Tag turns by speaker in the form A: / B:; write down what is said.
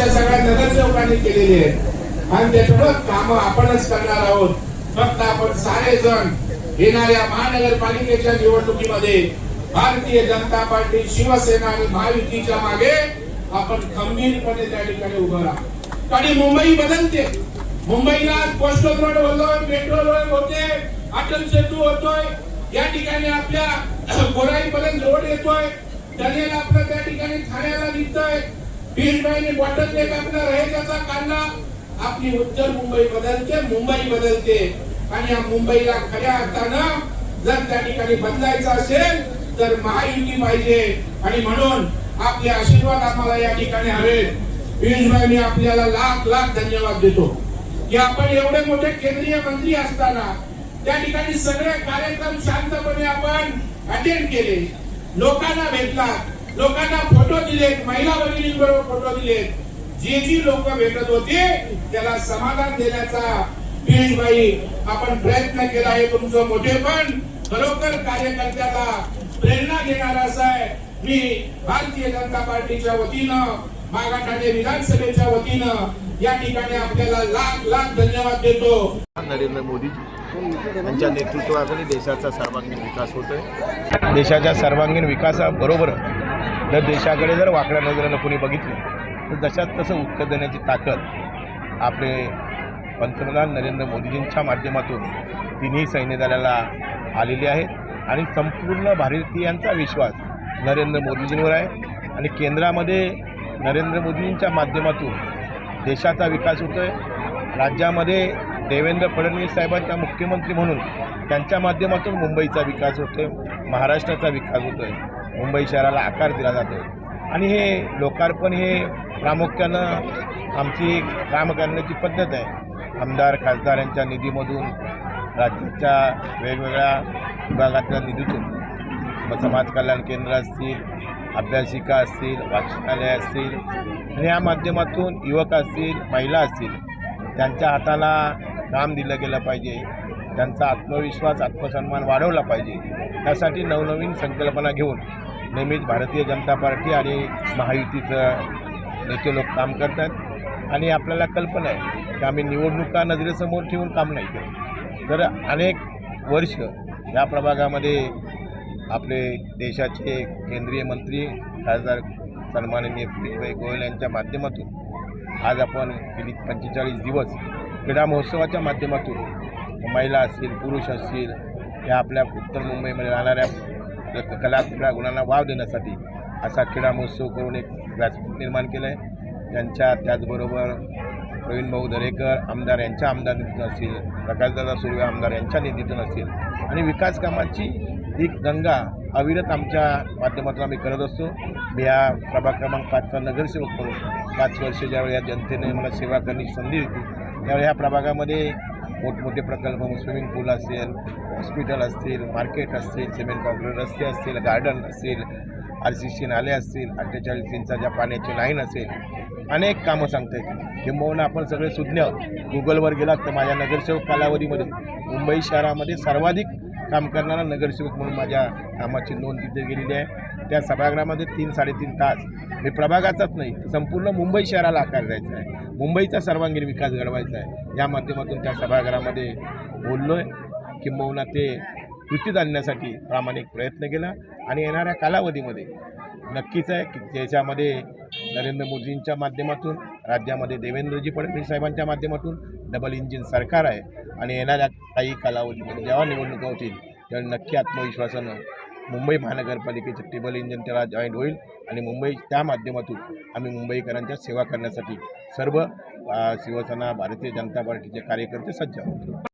A: त्या सगळ्या नगरसेवकांनी केलेली आहेत. आणि त्याच्यामुळे काम आपणच करणार आहोत. फक्त आपण सारेजण येणाऱ्या महानगरपालिकेच्या निवडणुकीमध्ये भारतीय जनता पार्टी शिवसेना आणि महायुतीच्या मागे आपण खंबीरपणे त्या ठिकाणी उभं राहा. आणि मुंबई बदलते. मुंबईला कोस्टल रोड होतोय मेट्रो रोड होते अटल सेतू होतोय. या ठिकाणी आपल्या गोराईपर्यंत रोड येतोय. टनेल आपलं त्या ठिकाणी ठाण्याला निघतोय. बीड बॉटल लेक आपला रहेजाचा कांदा आपली उत्तर मुंबई बदलते मुंबई बदलते. आणि या मुंबईला खऱ्या अर्थानं जर त्या ठिकाणी बदलायचं असेल तर महायुती पाहिजे. आणि म्हणून आपले आशीर्वाद आम्हाला या ठिकाणी हवे पियुषभाई मी आपल्याला लाख लाख धन्यवाद देतो. की आपण एवढे मोठे केंद्रीय मंत्री असताना त्या ठिकाणी सगळे कार्यक्रम शांतपणे आपण अटेंड केले. लोकांना भेटला लोकांना फोटो दिलेत महिला भगिनींबरोबर फोटो दिलेत. जी जी लोक भेटत होते त्याला समाधान देण्याचा पियुषबाई आपण प्रयत्न केला आहे तुमचं मोठेपण खरोखर कार्यकर्त्याला प्रेरणा देणार आहे. मी भारतीय जनता पार्टीच्या वतीनं मागाठाणे विधानसभेच्या वतीनं या ठिकाणी आपल्याला लाख लाख धन्यवाद देतो.
B: नरेंद्र मोदी यांच्या नेतृत्वाखाली देशाचा सर्वांगीण विकास होतोय. देशाच्या सर्वांगीण विकासाबरोबर जर देशाकडे जर वाकड्या नजरेनं कोणी बघितले तर जशात तसं उत्तर देण्याची ताकद आपले पंतप्रधान नरेंद्र मोदीजींच्या माध्यमातून तिन्ही सैन्य दलाला आलेली आहे. आणि संपूर्ण भारतीयांचा विश्वास नरेंद्र मोदीजींवर आहे. आणि केंद्रामध्ये नरेंद्र मोदींच्या माध्यमातून देशाचा विकास होतोय. राज्यामध्ये देवेंद्र फडणवीस साहेबांच्या मुख्यमंत्री म्हणून त्यांच्या माध्यमातून मुंबईचा विकास होतोय महाराष्ट्राचा विकास होतोय. मुंबई शहराला आकार दिला जातो. आणि हे लोकार्पण हे प्रामुख्यानं आमची काम करण्याची पद्धत आहे. आमदार खासदार यांच्या निधीमधून राज्याच्या वेगवेगळ्या विभागातल्या निधीतून. मग समाज कल्याण केंद्र असतील अभ्यासिका असतील वाचनालय असतील आणि या माध्यमातून युवक असतील महिला असतील त्यांच्या हाताला काम दिलं गेलं पाहिजे. त्यांचा आत्मविश्वास आत्मसन्मान वाढवला पाहिजे त्यासाठी नवनवीन संकल्पना घेऊन नेहमीच भारतीय जनता पार्टी आणि महायुतीचं नेते लोक काम करतात आणि आपल्याला कल्पना आहे की आम्ही निवडणुका नजरेसमोर ठेवून काम नाही करत. तर अनेक वर्ष या प्रभागामध्ये आपले देशाचे केंद्रीय मंत्री खासदार सन्माननीय पियुषभाई गोयल यांच्या माध्यमातून आज आपण गेली पंचेचाळीस दिवस क्रीडा महोत्सवाच्या माध्यमातून महिला असतील पुरुष असतील या आपल्या उत्तर मुंबईमध्ये राहणाऱ्या कला क्रीडा गुणांना वाव देण्यासाठी असा क्रीडा महोत्सव करून एक व्यासपीठ निर्माण केलं आहे त्यांच्या त्याचबरोबर प्रवीण भाऊ दरेकर आमदार यांच्या आमदार निधीतून असतील प्रकाशदादा सुर्वे आमदार यांच्या निधीतून असतील आणि विकास कामाची ही गंगा अविरत आमच्या माध्यमातून आम्ही करत असतो. मी या प्रभाग क्रमांक पाचचा नगरसेवक म्हणून पाच वर्ष ज्यावेळी या जनतेने मला सेवा करण्याची संधी दिली त्यावेळी ह्या प्रभागामध्ये मोठमोठे प्रकल्प स्विमिंग पूल असेल हॉस्पिटल असतील मार्केट असतील सिमेंट कॉन्क्रीट रस्ते असतील गार्डन असतील आर सी सी नाले असतील अठ्ठेचाळीस इंचाच्या पाण्याची लाईन असेल अनेक कामं सांगता येतील. किंबहुना आपण सगळे सुज्ञ गुगलवर गेलात तर माझ्या नगरसेवक कालावधीमध्ये मुंबई शहरामध्ये सर्वाधिक काम करणारा नगरसेवक म्हणून माझ्या कामाची नोंद तिथे गेलेली आहे. त्या सभागृहामध्ये तीन साडेतीन तास. मी प्रभागाचाच नाही संपूर्ण मुंबई शहराला आकार द्यायचा आहे. मुंबईचा सर्वांगीण विकास घडवायचा आहे. या माध्यमातून त्या सभागृहामध्ये बोललो आहे किंबहुना ते कृतीत आणण्यासाठी प्रामाणिक प्रयत्न केला आणि येणाऱ्या कालावधीमध्ये नक्कीच आहे की ज्याच्यामध्ये नरेंद्र मोदींच्या माध्यमातून राज्यामध्ये देवेंद्रजी फडणवीस साहेबांच्या माध्यमातून डबल इंजिन सरकार आहे आणि येणाऱ्या काही कालावधीमध्ये जेव्हा निवडणुका होतील तेव्हा नक्की आत्मविश्वासानं मुंबई महानगरपालिकेचं टेबल इंजिन त्याला जॉईंट होईल आणि मुंबई त्या माध्यमातून आम्ही मुंबईकरांच्या सेवा करण्यासाठी सर्व शिवसेना भारतीय जनता पार्टीचे कार्यकर्ते सज्ज आहोत.